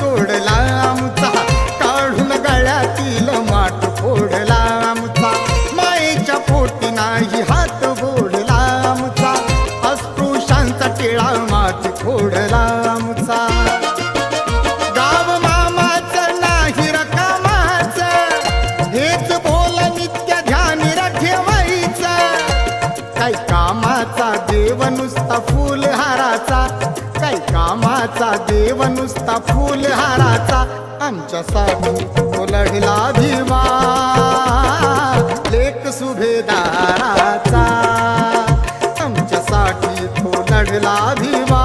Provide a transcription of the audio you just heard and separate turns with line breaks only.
सोडला आमचा. काढून गळ्यातील माठ फोडला आमचा. मायेच्या पोटी नाही हात बोडला आमचा. अस्पृशांचा टिळा माठ फोडला आमचा. गाव देव नुसता फुल हाराचा देव नुसता फुलहाराचा आमच्यासाठी तो लढला भीमा. लेख सुभेदाराचा आमच्यासाठी तो लढला भीमा.